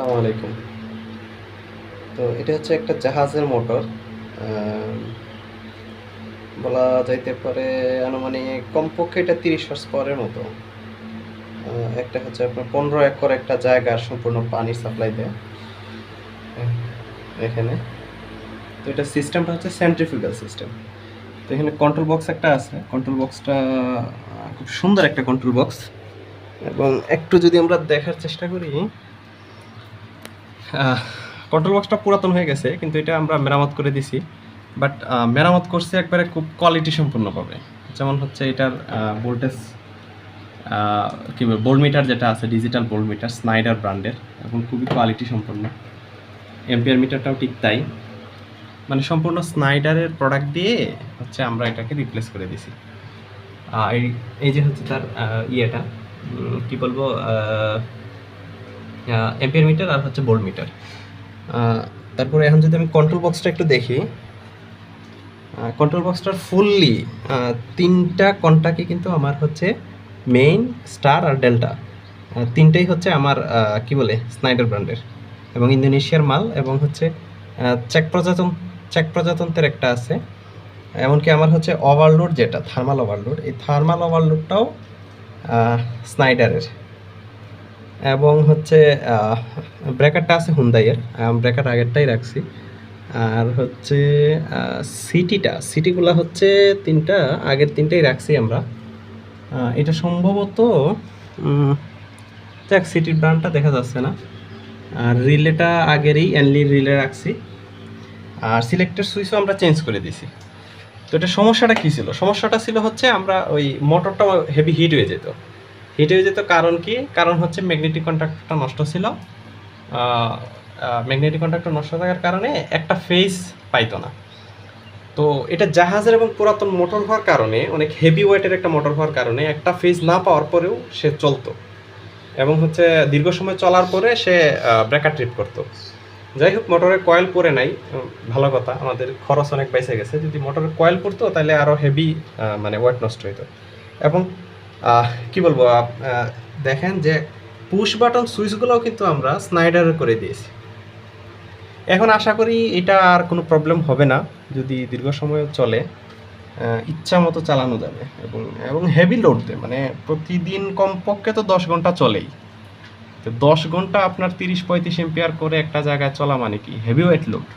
আসসালামু আলাইকুম। তো এটা হচ্ছে একটা জাহাজের মোটর। বলা যাইতে পারে আনুমানিক কমপক্ষে এটা তিরিশ হর্স পাওয়ারের মতো। একটা হচ্ছে আপনার পনেরো একর একটা জায়গার সম্পূর্ণ পানি সাপ্লাই দেয়। এখানে। তো এটা সিস্টেমটা হচ্ছে সেন্ট্রিফিউগাল সিস্টেম তো এখানে কন্ট্রোল বক্স একটা আছে। কন্ট্রোল বক্সটা খুব সুন্দর একটা কন্ট্রোল বক্স এবং একটু যদি আমরা দেখার চেষ্টা করি কন্ট্রোল বক্সটা পুরাতন হয়ে গেছে, কিন্তু এটা আমরা মেরামত করে দিছি। বাট মেরামত করছে একবারে খুব কোয়ালিটি সম্পূর্ণভাবে। যেমন হচ্ছে এটার ভোল্টেজ কী বলব বোল্ড মিটার যেটা আছে ডিজিটাল বোল্ড মিটার স্নাইডার ব্র্যান্ডের এখন খুবই কোয়ালিটি সম্পন্ন এম্পিয়ার মিটারটাও ঠিক তাই। মানে সম্পূর্ণ স্নাইডারের প্রোডাক্ট দিয়ে হচ্ছে আমরা এটাকে রিপ্লেস করে দিছি। এই যে হচ্ছে তার ইয়েটা কি বলব এম্পিয়ার মিটার আর হচ্ছে বোল্ড মিটার তারপরে এখন যদি আমি কন্ট্রোল বক্সটা একটু দেখি কন্ট্রোল বক্সটার ফুললি তিনটা কন্টাক্টই কিন্তু আমার হচ্ছে মেইন স্টার আর ডেল্টা তিনটেই হচ্ছে আমার কি বলে স্নাইডার ব্র্যান্ডের এবং ইন্দোনেশিয়ার মাল এবং হচ্ছে চেক প্রজাতন চেক প্রজাতন্ত্রের একটা আছে। এমনকি আমার হচ্ছে ওভারলোড যেটা থার্মাল ওভারলোড এই থার্মাল ওভারলোডটাও স্নাইডারের এবং হচ্ছে ব্রেকারটা আছে হুন্দাইয়ের ব্রেকার আগেরটাই রাখছি। আর হচ্ছে সিটিটা সিটিগুলো হচ্ছে তিনটা, আগের তিনটাই রাখছি আমরা। এটা সম্ভবত দেখ সিটির ব্র্যান্ডটা দেখা যাচ্ছে না। আর রিলেটা আগেরই অ্যানলি রিলে রাখছি। আর সিলেক্টের সুইচও আমরা চেঞ্জ করে দিছি তো এটা সমস্যাটা কী ছিল? সমস্যাটা ছিল হচ্ছে, আমরা ওই মোটরটা হেভি হিট হয়ে যেত। হিট হয়ে যেত কারণ কি? কারণ হচ্ছে ম্যাগনেটিক কন্ট্রাক্টরটা নষ্ট ছিল। ম্যাগনেটিক কন্ট্রাক্টর নষ্ট থাকার কারণে একটা ফেস পাইতো না। তো এটা জাহাজের এবং পুরাতন মোটর হওয়ার কারণে, অনেক হেভি ওয়েটের একটা মোটর হওয়ার কারণে একটা ফেজ না পাওয়ার পরেও সে চলতো। এবং হচ্ছে দীর্ঘ সময় চলার পরে সে ব্রেকার ট্রিপ করতো। যাই হোক মোটরের কয়েল পরে নাই। ভালো কথা, আমাদের খরচ অনেক বেঁচে গেছে। যদি মোটরের কয়েল পড়তো, তাহলে আরও হেভি মানে ওয়েট নষ্ট হইতো। এবং কি বলব দেখেন যে পুশ বাটন সুইচগুলোও কিন্তু আমরা স্নাইডার করে দিয়েছি। এখন আশা করি এটা আর কোনো প্রবলেম হবে না, যদি দীর্ঘ সময় চলে ইচ্ছা মতো চালানো যাবে এবং এবং হেভি লোড দেয়। মানে প্রতিদিন কমপক্ষে তো দশ ঘণ্টা চলেই। তো দশ ঘণ্টা আপনার তিরিশ পঁয়ত্রিশ এম্পিয়ার করে একটা জায়গায় চলা মানে কি? হেভি ওয়েট লোড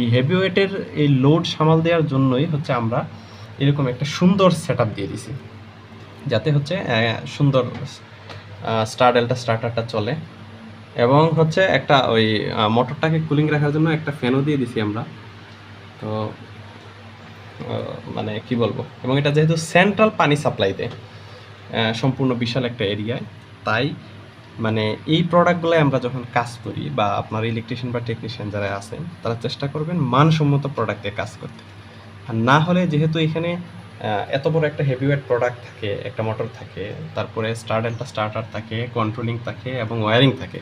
এই হেভি ওয়েটের এই লোড সামাল দেওয়ার জন্যই হচ্ছে আমরা এরকম একটা সুন্দর সেট দিয়ে দিছি যাতে হচ্ছে সুন্দর স্টার ডেল্টা স্টার্টারটা চলে। এবং হচ্ছে একটা ওই মোটরটাকে কুলিং রাখার জন্য একটা ফ্যানও দিয়ে দিছি আমরা। তো মানে কি বলব? এবং এটা যেহেতু সেন্ট্রাল পানি সাপ্লাই দেয় সম্পূর্ণ বিশাল একটা এরিয়ায় তাই মানে এই প্রোডাক্টগুলো আমরা যখন কাজ করি বা আপনার ইলেকট্রিশিয়ান বা টেকনিশিয়ান যারা আছেন, তারা চেষ্টা করবেন মানসম্মত প্রোডাক্ট দিয়ে কাজ করতে। আর না হলে যেহেতু এখানে এত বড় একটা হেভিওয়েট প্রোডাক্ট থাকে, একটা মোটর থাকে, তারপরে স্টার্ট একটা স্টার্টার থাকে কন্ট্রোলিং থাকে এবং ওয়ারিং থাকে।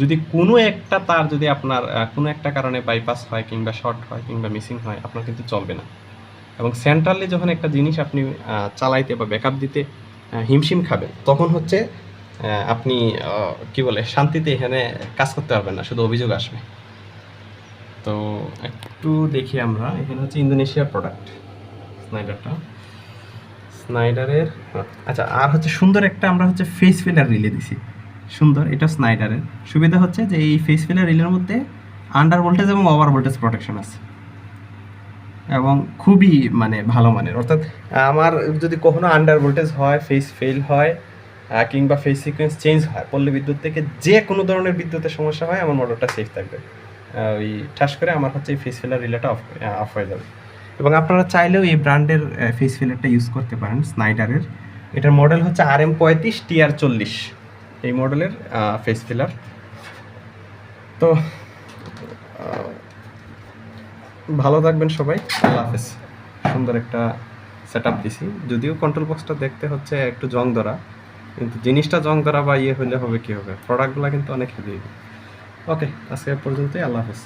যদি কোনো একটা তার যদি আপনার কোনো একটা কারণে বাইপাস হয় কিংবা শর্ট হয় কিংবা মিসিং হয়, আপনার কিন্তু চলবে না। এবং সেন্ট্রালি যখন একটা জিনিস আপনি চালাইতে বা ব্যাকআপ দিতে হিমশিম খাবেন, তখন হচ্ছে আপনি কি বলে, শান্তিতে এখানে কাজ করতে পারবেন না, শুধু অভিযোগ আসবে। তো একটু দেখি আমরা, এখানে হচ্ছে ইন্দোনেশিয়ার প্রোডাক্ট স্নাইডারটা স্নাইডারের আচ্ছা আর হচ্ছে সুন্দর একটা আমরা হচ্ছে ফেস ফিলার রিলে দিছি। সুন্দর, এটা স্নাইডারের সুবিধা হচ্ছে যে এই ফেস ফিলার রিলের মধ্যে আন্ডার ভোল্টেজ এবং ওভার ভোল্টেজ প্রোটেকশন আছে। এবং খুবই মানে ভালো মানের। অর্থাৎ আমার যদি কখনো আন্ডার ভোল্টেজ হয় ফেস ফেল হয় কিংবা ফেস সিকোয়েন্স চেঞ্জ হয়, পল্লী বিদ্যুৎ থেকে যে কোনো ধরনের বিদ্যুতের সমস্যা হয়, আমার মোটরটা সেফ থাকবে। ওই ঠাস করে আমার হচ্ছে এই ফেস ফিলার রিলেটা অফ অফ হয়ে যাবে। এবং আপনারা চাইলেও এই ব্র্যান্ডের ফেস ফিলারটা ইউজ করতে পারেন স্নাইডারের এটার মডেল হচ্ছে আর এম পঁয়ত্রিশ টিআর চল্লিশ। এই মডেলের ফেস ফিলার তো ভালো থাকবেন সবাই। আল্লাহ হাফেজ। সুন্দর একটা সেট আপ দিছি। যদিও কন্ট্রোল বক্সটা দেখতে হচ্ছে একটু জং ধরা কিন্তু জিনিসটা জং ধরা বা ইয়ে হলে হবে কি হবে? প্রোডাক্টগুলো কিন্তু অনেক হেভি ওকে আজকে পর্যন্তই। আল্লাহ হাফেজ।